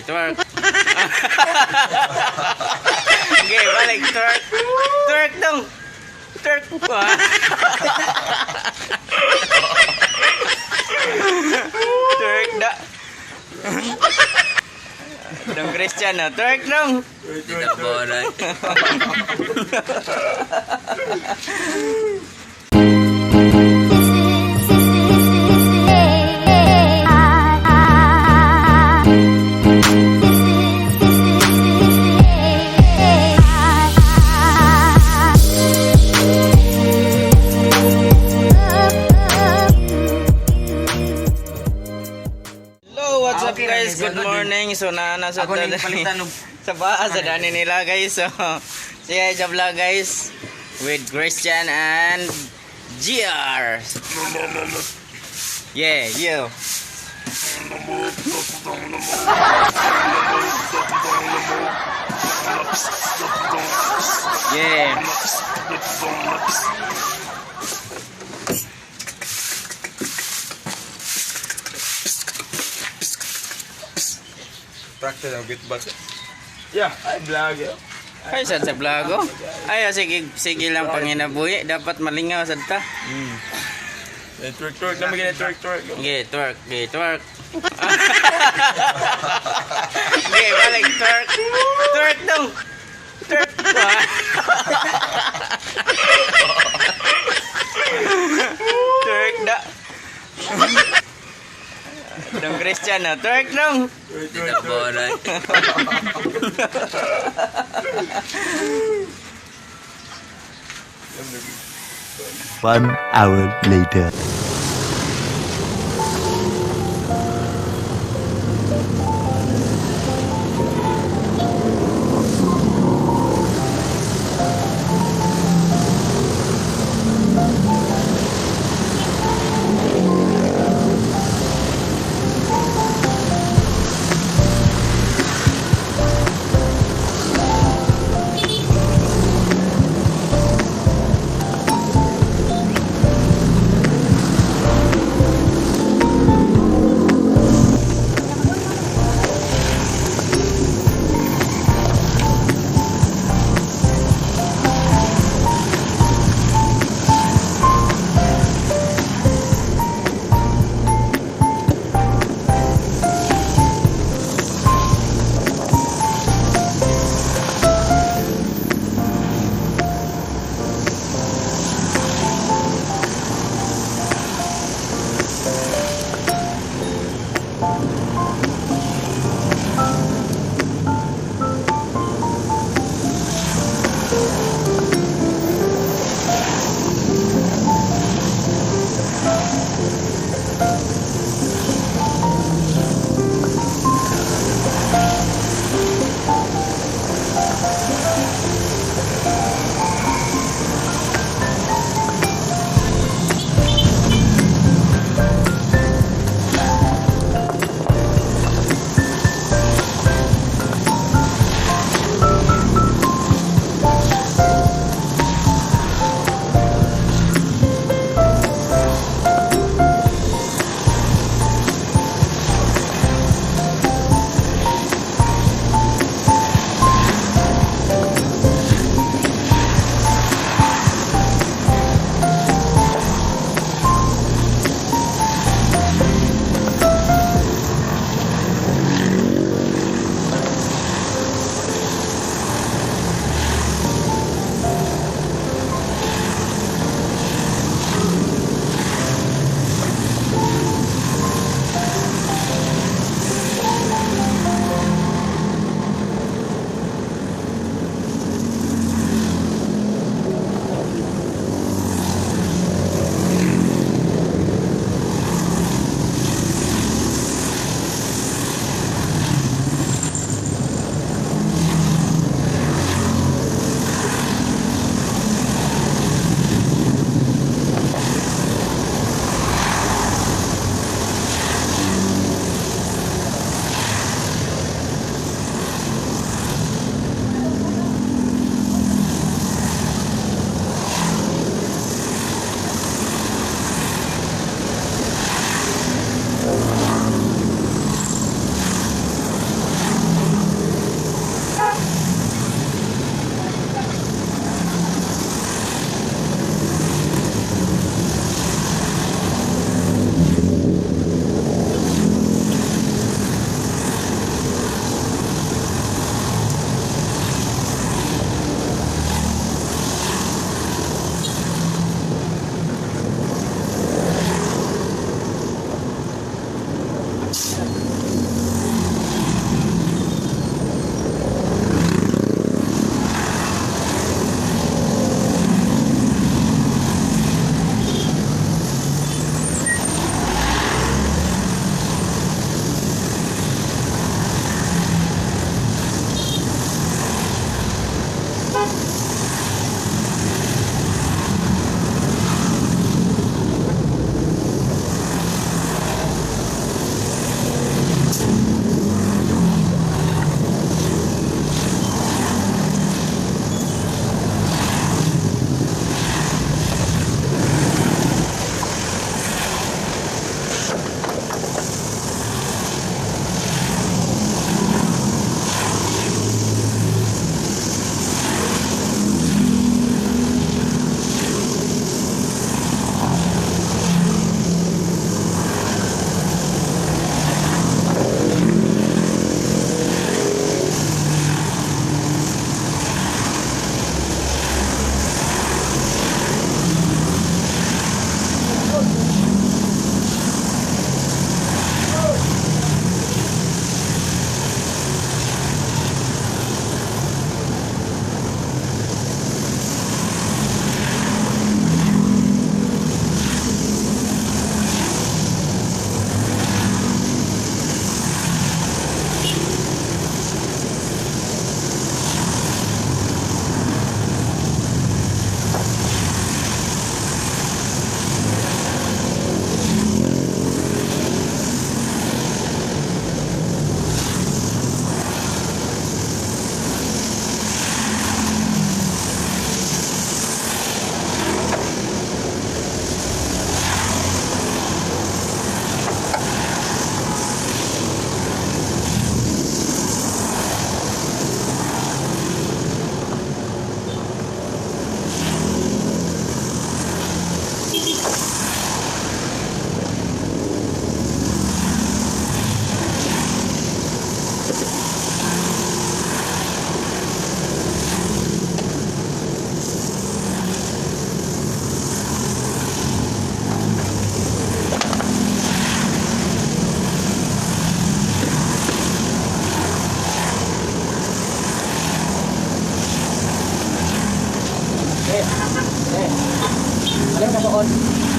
Twerk. okay, balik. Twerk. Twerk dong. Twerk po ah. twerk da. Dong Christian no. Twerk dong. Tidak boleh. Hello, morning. So na nasa Ako ning palitan og sa baa sa dani nila guys. So siya sa vlog guys with Christian and GR. Yeah, you. Yeah. Practice ang beatbox. Yeah, I vlog it. Ay, sad sa vlog oh. Ay, oh, sige, sige lang panginabuhi. Dapat malingaw sa ta. Eh, twerk, twerk. Naman ganyan, twerk, twerk. Okay, twerk. Okay, twerk. okay, balik. Twerk. Twerk dong. Twerk. Twerk da. Dong Christian no. Twerk dong. Boleh. One hour later. nakakanood.